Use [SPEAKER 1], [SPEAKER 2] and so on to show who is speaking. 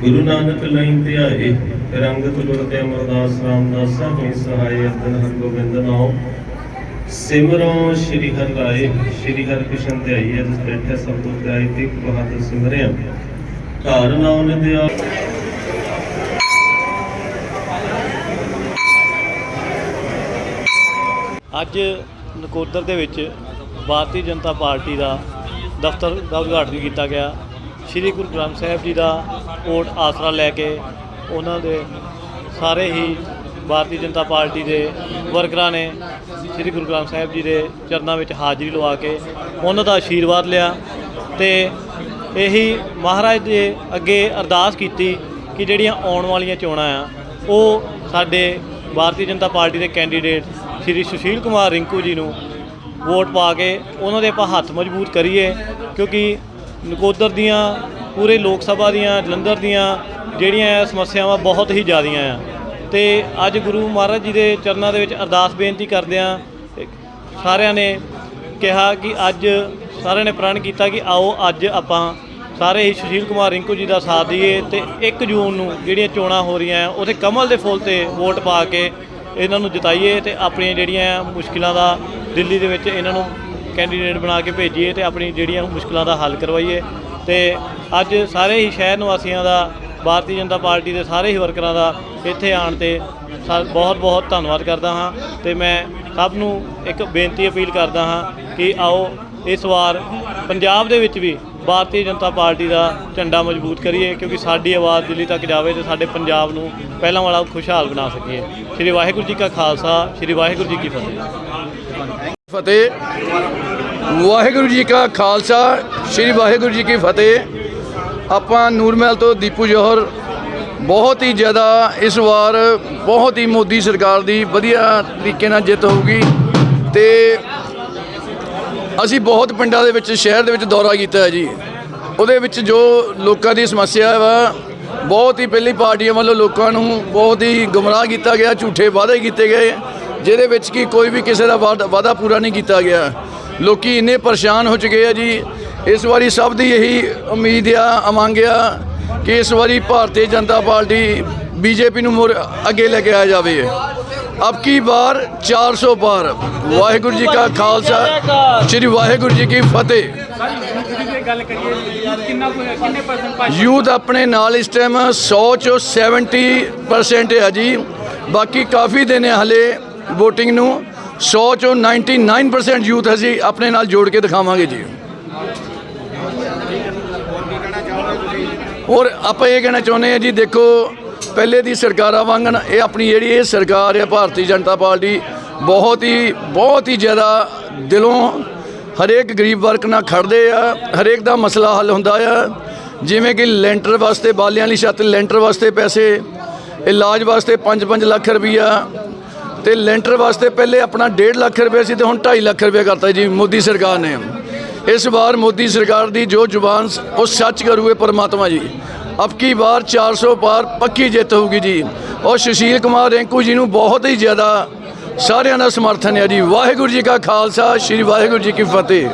[SPEAKER 1] ਗੁਰੂ ਨਾਨਕ ਲਈ ਧਿਆਏ ਰੰਗਤ ਗੁਰ ਤੇ ਅਮਰਦਾਸ ਰਾਮਦਾਸ ਹੋਈ ਸਹਾਈ ਅਰਜਨ ਹਰਗੋਬਿੰਦ ਨਾਮ ਸਿਮਰੋ ਸ਼੍ਰੀ ਹਰਿ ਰਾਏ ਸ਼੍ਰੀ ਹਰਿ ਕ੍ਰਿਸ਼ਨ ਧਿਆਈ ਅਜ ਬੈਠੇ ਸਭ ਤੋਂ ਧਿਆਈ ਤੇ ਬਹਾਦਰ ਸਿਮਰਿਆ ਘਰ ਨਾਮ ਨਿਦਿਆ
[SPEAKER 2] ਅੱਜ ਨਕੋਦਰ ਦੇ ਵਿੱਚ ਭਾਰਤੀ ਜਨਤਾ ਪਾਰਟੀ ਦਾ ਦਫ਼ਤਰ ਦਾ ਉਦਘਾਟਨ ਕੀਤਾ ਗਿਆ। ਸ੍ਰੀ ਗੁਰੂ ਗ੍ਰੰਥ ਸਾਹਿਬ ਜੀ ਦਾ ਓਟ ਆਸਰਾ ਲੈ ਕੇ ਉਹਨਾਂ ਦੇ ਸਾਰੇ ਹੀ ਭਾਰਤੀ ਜਨਤਾ ਪਾਰਟੀ ਦੇ ਵਰਕਰਾਂ ਨੇ ਸ੍ਰੀ ਗੁਰੂ ਗ੍ਰੰਥ ਸਾਹਿਬ ਜੀ ਦੇ ਚਰਨਾਂ ਵਿੱਚ ਹਾਜ਼ਰੀ ਲਵਾ ਕੇ ਉਹਨਾਂ ਦਾ ਆਸ਼ੀਰਵਾਦ ਲਿਆ ਤੇ ਇਹੀ ਮਹਾਰਾਜ ਦੇ ਅੱਗੇ ਅਰਦਾਸ ਕੀਤੀ ਕਿ ਜਿਹੜੀਆਂ ਆਉਣ ਵਾਲੀਆਂ ਚੋਣਾਂ ਆ, ਉਹ ਸਾਡੇ ਭਾਰਤੀ ਜਨਤਾ ਪਾਰਟੀ ਦੇ ਕੈਂਡੀਡੇਟ ਸ਼੍ਰੀ ਸੁਸ਼ੀਲ ਕੁਮਾਰ ਰਿੰਕੂ ਜੀ ਨੂੰ ਵੋਟ ਪਾ ਕੇ ਉਹਨਾਂ ਦੇ ਆਪਾਂ ਹੱਥ ਮਜ਼ਬੂਤ ਕਰੀਏ ਕਿਉਂਕਿ ਨਕੋਦਰ ਦੀਆਂ ਪੂਰੇ ਲੋਕ ਸਭਾ ਦੀਆਂ, ਜਲੰਧਰ ਦੀਆਂ ਜਿਹੜੀਆਂ ਸਮੱਸਿਆਵਾਂ ਬਹੁਤ ਹੀ ਜ਼ਿਆਦੀਆਂ ਆ। ਤੇ ਅੱਜ ਗੁਰੂ ਮਹਾਰਾਜ ਜੀ ਦੇ ਚਰਨਾਂ ਦੇ ਵਿੱਚ ਅਰਦਾਸ ਬੇਨਤੀ ਕਰਦਿਆਂ ਸਾਰਿਆਂ ਨੇ ਕਿਹਾ ਕਿ ਅੱਜ ਸਾਰਿਆਂ ਨੇ ਪ੍ਰਣ ਕੀਤਾ ਕਿ ਆਓ ਅੱਜ ਆਪਾਂ ਸਾਰੇ ਹੀ ਸੁਸ਼ੀਲ ਕੁਮਾਰ ਰਿੰਕੂ ਜੀ ਦਾ ਸਾਥ ਦਈਏ ਤੇ 1 ਜੂਨ ਨੂੰ ਜਿਹੜੀਆਂ ਚੋਣਾਂ ਹੋ ਰਹੀਆਂ ਆ, ਉਹਦੇ ਕਮਲ ਦੇ ਫੁੱਲ ਤੇ ਵੋਟ ਪਾ ਕੇ ਇਹਨਾਂ ਨੂੰ ਜਿਤਾਈਏ ਤੇ ਆਪਣੀਆਂ ਜਿਹੜੀਆਂ ਮੁਸ਼ਕਿਲਾਂ ਦਾ ਦਿੱਲੀ ਦੇ ਵਿੱਚ ਇਹਨਾਂ ਨੂੰ ਕੈਂਡੀਡੇਟ ਬਣਾ ਕੇ ਭੇਜੀਏ ਤੇ ਆਪਣੀ ਜਿਹੜੀਆਂ ਮੁਸ਼ਕਿਲਾਂ ਦਾ ਹੱਲ ਕਰਵਾਈਏ। ਤੇ ਅੱਜ ਸਾਰੇ ਹੀ ਸ਼ਹਿਰ ਨਿਵਾਸੀਆਂ ਦਾ, ਭਾਰਤੀ ਜਨਤਾ ਪਾਰਟੀ ਦੇ ਸਾਰੇ ਹੀ ਵਰਕਰਾਂ ਦਾ ਇੱਥੇ ਆਉਣ ਤੇ ਬਹੁਤ ਬਹੁਤ ਧੰਨਵਾਦ ਕਰਦਾ ਹਾਂ ਤੇ ਮੈਂ ਸਭ ਨੂੰ ਇੱਕ ਬੇਨਤੀ ਅਪੀਲ ਕਰਦਾ ਹਾਂ ਕਿ ਆਓ ਇਸ ਵਾਰ ਪੰਜਾਬ ਦੇ ਵਿੱਚ ਵੀ ਭਾਰਤੀ ਜਨਤਾ ਪਾਰਟੀ ਦਾ ਝੰਡਾ ਮਜ਼ਬੂਤ ਕਰੀਏ ਕਿਉਂਕਿ ਸਾਡੀ ਆਵਾਜ਼ ਦਿੱਲੀ ਤੱਕ ਜਾਵੇ ਤੇ ਸਾਡੇ ਪੰਜਾਬ ਨੂੰ ਪਹਿਲਾਂ ਵਾਲਾ ਖੁਸ਼ਹਾਲ ਬਣਾ ਸਕੀਏ। ਸ੍ਰੀ ਵਾਹਿਗੁਰੂ ਜੀ ਕਾ ਖਾਲਸਾ, ਸ੍ਰੀ ਵਾਹਿਗੁਰੂ ਜੀ ਕੀ ਫਤਿਹ।
[SPEAKER 3] ਫਤਿਹ। ਵਾਹਿਗੁਰੂ ਜੀ ਕਾ ਖਾਲਸਾ, ਸ੍ਰੀ ਵਾਹਿਗੁਰੂ ਜੀ ਕੀ ਫਤਿਹ। ਆਪਾਂ ਨੂਰਮਹਿਲ ਤੋਂ ਦੀਪੂ ਜੋਹਰ ਬਹੁਤ ਹੀ ਜ਼ਿਆਦਾ ਇਸ ਵਾਰ ਬਹੁਤ ਹੀ ਮੋਦੀ ਸਰਕਾਰ ਦੀ ਵਧੀਆ ਤਰੀਕੇ ਨਾਲ ਜਿੱਤ ਹੋਊਗੀ ਤੇ ਅਸੀਂ ਬਹੁਤ ਪਿੰਡਾਂ ਦੇ ਵਿੱਚ, ਸ਼ਹਿਰ ਦੇ ਵਿੱਚ ਦੌਰਾ ਕੀਤਾ ਹੈ ਜੀ। ਉਹਦੇ ਵਿੱਚ ਜੋ ਲੋਕਾਂ ਦੀ ਸਮੱਸਿਆ ਵਾ, ਬਹੁਤ ਹੀ ਪਹਿਲੀ ਪਾਰਟੀਆਂ ਵੱਲੋਂ ਲੋਕਾਂ ਨੂੰ ਬਹੁਤ ਹੀ ਗੁੰਮਰਾਹ ਕੀਤਾ ਗਿਆ, ਝੂਠੇ ਵਾਅਦੇ ਕੀਤੇ ਗਏ। ਜਿਹਦੇ ਵਿੱਚ ਕਿ ਕੋਈ ਵੀ ਕਿਸੇ ਦਾ ਵਾਅਦਾ ਵਾਅਦਾ ਪੂਰਾ ਨਹੀਂ ਕੀਤਾ ਗਿਆ। ਲੋਕੀ ਇੰਨੇ ਪਰੇਸ਼ਾਨ ਹੋ ਚੁੱਕੇ ਆ ਜੀ। ਇਸ ਵਾਰੀ ਸਭ ਦੀ ਇਹੀ ਉਮੀਦ ਆ, ਅਮੰਗ ਆ ਕਿ ਇਸ ਵਾਰੀ ਭਾਰਤੀ ਜਨਤਾ ਪਾਰਟੀ ਬੀਜੇਪੀ ਨੂੰ ਮੁੜ ਅੱਗੇ ਲੈ ਕੇ ਆ ਜਾਵੇ। ਅਬ ਕੀ ਵਾਰ? 400 ਪਾਰ ਵਾਹਿਗੁਰੂ ਜੀ ਕਾ ਖਾਲਸਾ। ਸ੍ਰੀ ਵਾਹਿਗੁਰੂ ਜੀ ਕੀ ਫਤਿਹ। ਯੂਥ ਆਪਣੇ ਨਾਲ ਇਸ ਟਾਈਮ 100 ਚੋਂ 70% ਹੈ ਜੀ। ਬਾਕੀ ਕਾਫੀ ਦਿਨ ਹੈ ਹਲੇ। VOTING ਨੂੰ 100 ਚੋਂ 99% ਯੂਥ ਅਸੀਂ ਆਪਣੇ ਨਾਲ ਜੋੜ ਕੇ ਦਿਖਾਵਾਂਗੇ ਜੀ। ਔਰ ਆਪਾਂ ਇਹ ਕਹਿਣਾ ਚਾਹੁੰਦੇ ਹਾਂ ਜੀ, ਦੇਖੋ, ਪਹਿਲੇ ਦੀ ਸਰਕਾਰਾਂ ਵਾਂਗਣ ਇਹ ਆਪਣੀ ਜਿਹੜੀ ਇਹ ਸਰਕਾਰ ਹੈ, ਭਾਰਤੀ ਜਨਤਾ ਪਾਰਟੀ, ਬਹੁਤ ਹੀ ਬਹੁਤ ਹੀ ਜ਼ਿਆਦਾ ਦਿਲੋਂ ਹਰੇਕ ਗਰੀਬ ਵਰਗ ਨਾਲ ਖੜਦੇ ਆ, ਹਰੇਕ ਦਾ ਮਸਲਾ ਹੱਲ ਹੁੰਦਾ ਆ। ਜਿਵੇਂ ਕਿ ਲੈਂਟਰ ਵਾਸਤੇ, ਬਾਲਿਆਂ ਲਈ ਛੱਤ ਲੈਂਟਰ ਵਾਸਤੇ ਪੈਸੇ, ਇਲਾਜ ਵਾਸਤੇ 5-5 ਲੱਖ ਰੁਪਈਆ ਤੇ ਲੈਂਟਰ ਵਾਸਤੇ ਪਹਿਲੇ ਆਪਣਾ 1.5 ਲੱਖ ਰੁਪਏ ਸੀ ਤੇ ਹੁਣ 2.5 ਲੱਖ ਰੁਪਏ ਕਰਤਾ ਜੀ ਮੋਦੀ ਸਰਕਾਰ ਨੇ। ਇਸ ਵਾਰ ਮੋਦੀ ਸਰਕਾਰ ਦੀ ਜੋ ਜ਼ੁਬਾਨ ਉਹ ਸੱਚ ਕਰੂਏ ਪਰਮਾਤਮਾ ਜੀ। ਅਬ ਕੀ ਵਾਰ 400 ਪਾਰ ਪੱਕੀ ਜਿੱਤ ਹੋਊਗੀ ਜੀ। ਔਰ ਸੁਸ਼ੀਲ ਕੁਮਾਰ ਰਿੰਕੂ ਜੀ ਨੂੰ ਬਹੁਤ ਹੀ ਜ਼ਿਆਦਾ ਸਾਰਿਆਂ ਦਾ ਸਮਰਥਨ ਹੈ ਜੀ। ਵਾਹਿਗੁਰੂ ਜੀ ਕਾ ਖਾਲਸਾ, ਸ੍ਰੀ ਵਾਹਿਗੁਰੂ ਜੀ ਕੀ ਫਤਿਹ।